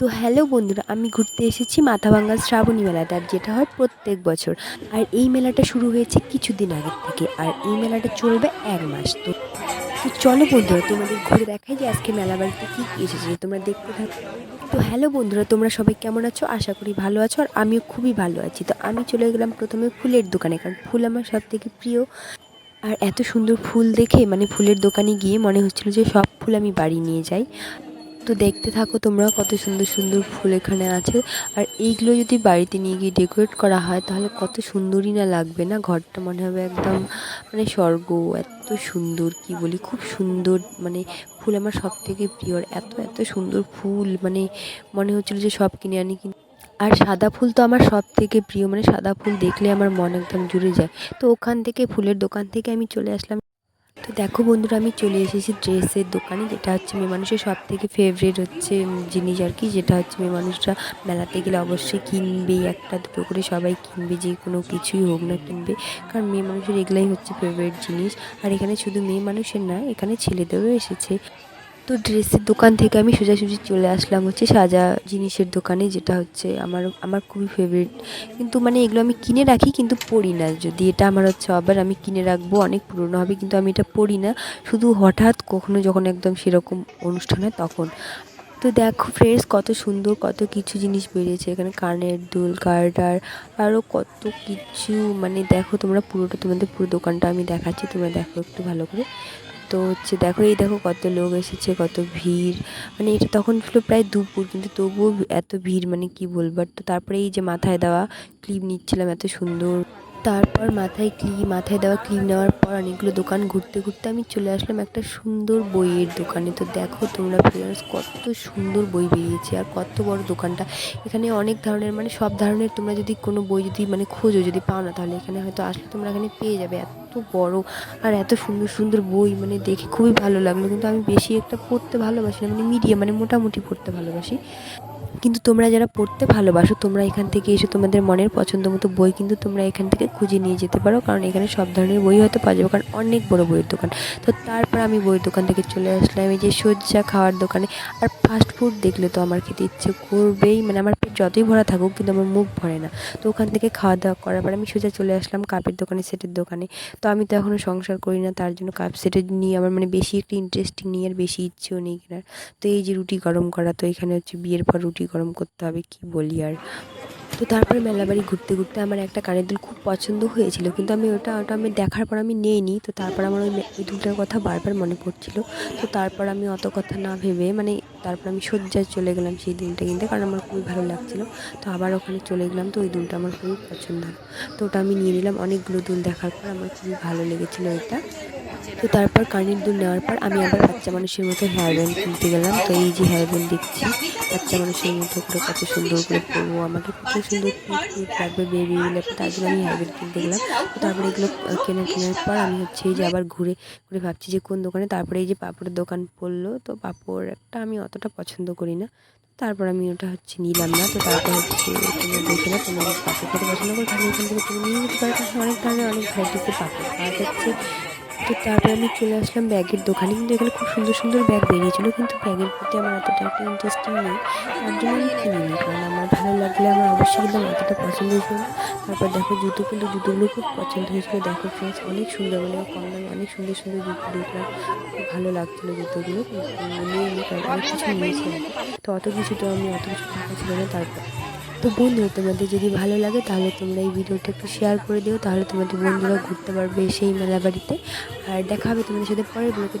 তো হ্যালো বন্ধুরা, আমি ঘুরতে এসেছি মাথাভাঙ্গা শ্রাবণী আর যেটা হয় প্রত্যেক বছর। আর এই মেলাটা শুরু হয়েছে কিছুদিন আগের থেকে, আর এই মেলাটা চলবে এক মাস। তো তো চলো বন্ধুরা, তোমাদের ঘুরে দেখাই যে আজকে মেলা বাড়িতে কী কী এসেছে, তোমরা দেখতে থাকো। তো হ্যালো বন্ধুরা, তোমরা সবাই কেমন আছো? আশা করি ভালো আছো, আর আমিও খুবই ভালো আছি। তো আমি চলে গেলাম প্রথমে ফুলের দোকানে, কারণ ফুল আমার সব থেকে প্রিয়। আর এত সুন্দর ফুল দেখে মানে ফুলের দোকানে গিয়ে মনে হচ্ছিল যে সব ফুল আমি বাড়ি নিয়ে যাই। তো দেখতে থাকো তোমরা কত সুন্দর সুন্দর ফুল এখানে আছে। আর এইগুলো যদি বাড়িতে নিয়ে গিয়ে ডেকোরেট করা হয়, তাহলে কত সুন্দরই না লাগবে না? ঘরটা মনে হবে একদম মানে স্বর্গ, এত সুন্দর, কি বলি? খুব সুন্দর মানে ফুল আমার সব থেকে প্রিয় এত এত সুন্দর ফুল মানে মনে হচ্ছিল যে সব কিনে আনি কিন্তু আর সাদা ফুল তো আমার সব থেকে প্রিয়। মানে সাদা ফুল দেখলে আমার মন একদম জুড়ে যায়। তো ওখান থেকে, ফুলের দোকান থেকে আমি চলে আসলাম। তো দেখো বন্ধুরা, আমি চলে এসেছি ড্রেসের দোকানে, যেটা হচ্ছে মেয়ে মানুষের সব থেকে ফেভারিট হচ্ছে জিনিস আর কি, যেটা হচ্ছে মেয়ে মানুষরা মেলাতে গেলে অবশ্যই কিনবে, একটা দুটো করে সবাই কিনবে, যে কোনো কিছুই হোক না কিনবে, কারণ মেয়ে মানুষের এগুলাই হচ্ছে ফেভারিট জিনিস। আর এখানে শুধু মেয়ে মানুষের না, এখানে ছেলেদেরও এসেছে। তো ড্রেসের দোকান থেকে আমি সোজাসুজি চলে আসলাম হচ্ছে সাজা জিনিসের দোকানে, যেটা হচ্ছে আমার আমার খুবই ফেভারিট কিন্তু মানে এগুলো আমি কিনে রাখি কিন্তু পরি না। যদি এটা আমার হচ্ছে আবার আমি কিনে রাখব, অনেক পুরনো হবে, কিন্তু আমি এটা পরি না। শুধু হঠাৎ কখনো যখন একদম সেরকম অনুষ্ঠান হয় তখন। তো দেখো ফ্রেন্ডস কত সুন্দর, কত কিছু জিনিস বেরিয়েছে। এখানে কানের দুল গার্ডার আরও কত কিছু। মানে দেখো তোমরা পুরোটা, তোমাদের পুরো দোকানটা আমি দেখাচ্ছি, তোমরা দেখো একটু ভালো করে। তো হচ্ছে দেখো, এই দেখো কত লোক এসেছে, কত ভিড়। মানে এটা তখন ছিল প্রায় দুপুর, কিন্তু তবুও এত ভিড় মানে কি বলবার তো তারপরে এই যে মাথায় দেওয়া ক্লিপ নিচ্ছিলাম, এত সুন্দর। তারপর মাথায় ক্লিপ মাথায় দেওয়া ক্লিপ নেওয়ার পর অনেকগুলো দোকান ঘুরতে ঘুরতে আমি চলে আসলাম একটা সুন্দর বইয়ের দোকানে। তো দেখো তোমরা ফ্রেন্ডস কত সুন্দর বই বেরিয়েছে আর কত বড় দোকানটা। এখানে অনেক ধরনের মানে সব ধরনের তোমরা যদি কোনো বই যদি মানে খোঁজো, যদি পাও না, তাহলে এখানে হয়তো আসলে তোমরা এখানে পেয়ে যাবে। এত বড় আর এত সুন্দর সুন্দর বই মানে দেখে খুবই ভালো লাগল। কিন্তু আমি বেশি একটা পড়তে ভালোবাসি না মানে মিডিয়াম মানে মোটামুটি পড়তে ভালোবাসি। কিন্তু তোমরা যারা পড়তে ভালোবাসো, তোমরা এখান থেকে এসে তোমাদের মনের পছন্দ মতো বই কিন্তু তোমরা এখান থেকে খুঁজে নিয়ে যেতে পারো। কারণ এখানে সব ধরনের বই হয়তো পাওয়া যাবে, কারণ অনেক বড় বইয়ের দোকান। তো তারপর আমি বইয়ের দোকান থেকে চলে আসলাম, এই যে সজ্জা খাওয়ার দোকানে। আর ফাস্ট ফুড দেখলে তো আমার খেতে ইচ্ছে করবেই মানে আমার পেট যতই ভরা থাকুক কিন্তু আমার মুখ ভরে না। তো ওখান থেকে খাওয়া দাওয়া করার পর আমি সোজা চলে আসলাম কাপের দোকানে, সেটের দোকানে। তো আমি তো এখনও সংসার করি না, তার জন্য কাপ, সেটের নিয়ে আমার মানে বেশি একটু ইন্টারেস্টিং নিয়ে আর বেশি ইচ্ছেও নেই কেনার। তো এই যে রুটি গরম করা, তো এখানে হচ্ছে বিয়ের পর রুটি গরম করতে হবে, কি বলি আর। তো তারপরে মেলাবাড়ি ঘুরতে ঘুরতে আমার একটা কানের দুল খুব পছন্দ হয়েছিল, কিন্তু আমি ওটা ওটা আমি দেখার পর আমি নেইনি। তো তারপর আমার ওই ওই দুলটার কথা বারবার মনে পড়ছিল। তো তারপর আমি অত কথা না ভেবে মানে তারপর আমি সজ্জায় চলে গেলাম সেই দুলটা কিনতে, কারণ আমার খুবই ভালো লাগছিল। তো আবার ওখানে চলে গেলাম, তো ওই দুলটা আমার খুবই পছন্দ তো ওটা আমি নিয়ে নিলাম, অনেকগুলো দুল দেখার পর আমার খুবই ভালো লেগেছিলো এটা। তো তারপর কানের দুল নেওয়ার পর আমি আবার বাচ্চা মানুষের মতো হেয়ার ব্যান্ড কিনতে গেলাম। তো এই যে হেয়ার ব্যান্ড দেখছি, বাচ্চা মানুষের মতো করে কত সুন্দর করে পরবো আমাকে কত সুন্দর লাগবে বেবি গুলো তার জন্য আমি হেয়ার ব্যান্ড কিনতে গেলাম। তো তারপরে এগুলো কেনার কেনার পর আমি হচ্ছে এই যে আবার ঘুরে ঘুরে ভাবছি যে কোন দোকানে। তারপরে এই যে পাপড়ের দোকান পড়ল, তো পাপড় একটা আমি অতটা পছন্দ করি না। তারপর আমি ওটা হচ্ছে নিলাম না। তো তারপর হচ্ছে দেখে না তোমরা পাপড় খেতে পছন্দ করো তাহলে এখান থেকে তুমি নিয়ে পারো অনেক ধরনের, অনেক ভ্যারাইটিতে পাপড় পাওয়া যাচ্ছে। তো তারপরে আমি চলে আসলাম ব্যাগের দোকানে। কিন্তু এখানে খুব সুন্দর সুন্দর ব্যাগ বেরিয়েছিল, কিন্তু ব্যাগের প্রতি আমার এতটা একটা ইন্টারেস্টিং নেই। তার জন্য আমি কিনিনি কারণ আমার ভালো লাগলে আমার অবশ্যই কিন্তু আমার এতটা পছন্দ হয়েছিল। তারপর দেখো জুতো, কিন্তু জুতোগুলো খুব পছন্দ হয়েছিল। দেখো ফ্রেন্ডস অনেক সুন্দর মানে কম দামে অনেক সুন্দর সুন্দর জুতো দেখলাম। খুব ভালো লাগছিল জুতোগুলো অনেক কিছু নিয়েছি আর কি। তো অত কিছু তো আমি, অত কিছু টাকা ছিল না। তারপর তো বন্ধুরা তোমাদের যদি ভালো লাগে তাহলে তোমরা এই ভিডিওটা একটু শেয়ার করে দিও, তাহলে তোমাদের বন্ধুরা ঘুরতে পারবে সেই মেলা বাড়িতে আর দেখা হবে তোমাদের সাথে পরের ব্লগে।